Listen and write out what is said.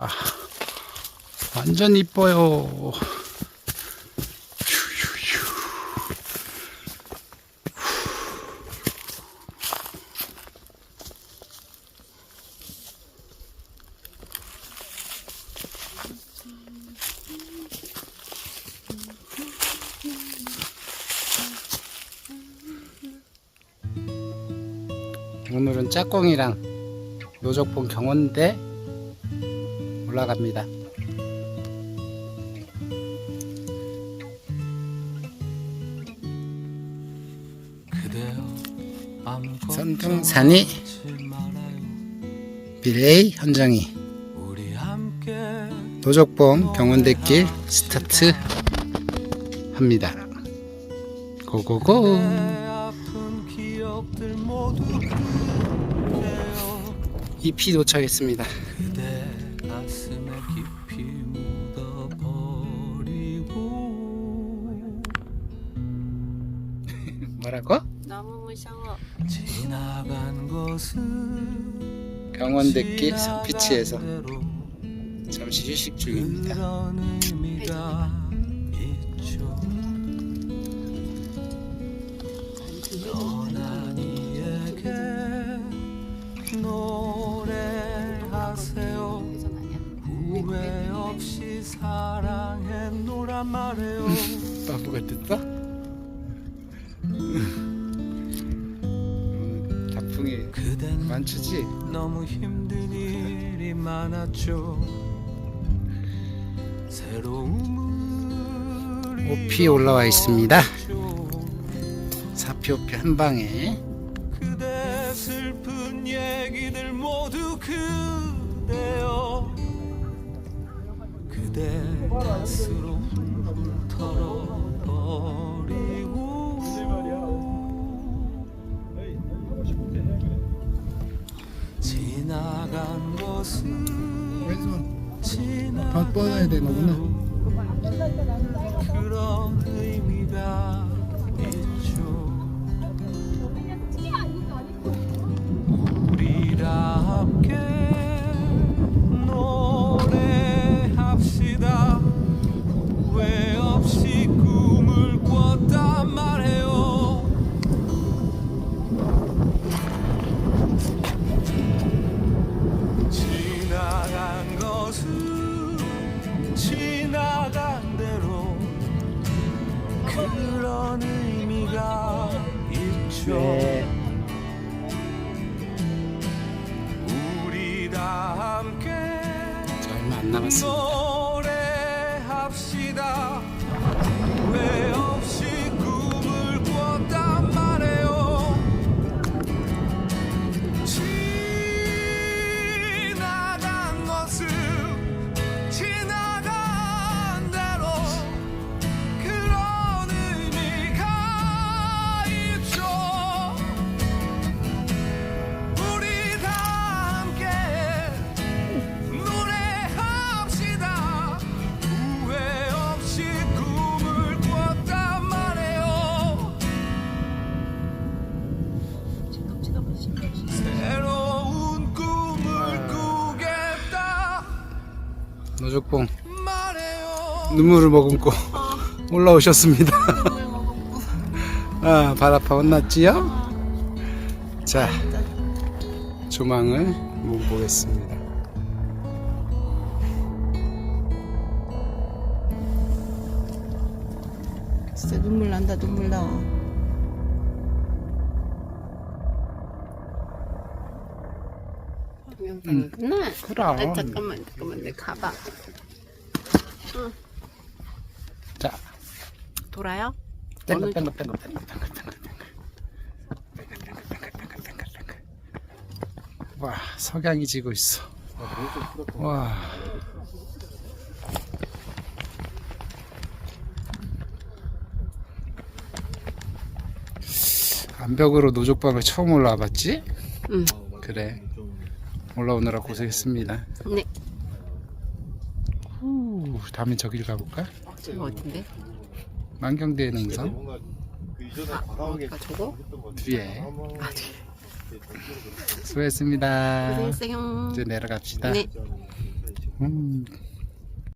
아, 완전 이뻐요. 오늘은 짝꿍이랑 노적봉 경원대 올라갑니다. 선등산이 빌레이 현정이 노적봉 경운대길 스타트 합니다. 고고고 잎이 도착했습니다. 가슴에 깊이 묻어버리고 뭐라고? 너무 무서워. 지나간 것은 지나간 대로 잠시 휴식 중입니다. 그런 의미가 있죠 없이 사랑했노란 말해요 바보가 됐어? 오늘 다풍이 그댄 많지지? 너무 힘든 일이 많았죠 새로움을 오피 올라와 있습니다. 잃었죠. 사피 오피 한 방에 그대 슬픈 얘기들 모두 그대여 그대 탓으로 훌훌 털어버리고. 지나간 것은 왼손. 지나간 뻗어야 되는구나. 그런 의미가 그런 의미가 있죠 네. 우리 다 함께 자, 얼마 안 남았습니다. 말해요 눈물을 머금고 올라오셨습니다. 아, 발 아파 혼났지요? 자, 조망을 한번 보겠습니다. 진짜 눈물 난다 눈물 나. 동 영상이구나. 그럼. 아, 잠깐만 잠깐만 내 가방. 자, 돌아요? 땡글 땡글 땡글 땡글 땡글 땡글 땡글 와, 석양이 지고 있어. 와. 암벽으로 노족방을 처음 올라와 봤지? 응. 그래. 올라오느라 고생했습니다. 네. 후, 다음에 저길 가볼까? 저거 어딘데? 만경대에 능선 아 저거? 뒤에 아 뒤에. 수고했습니다. 고생했어요. 이제 내려갑시다. 네. 음,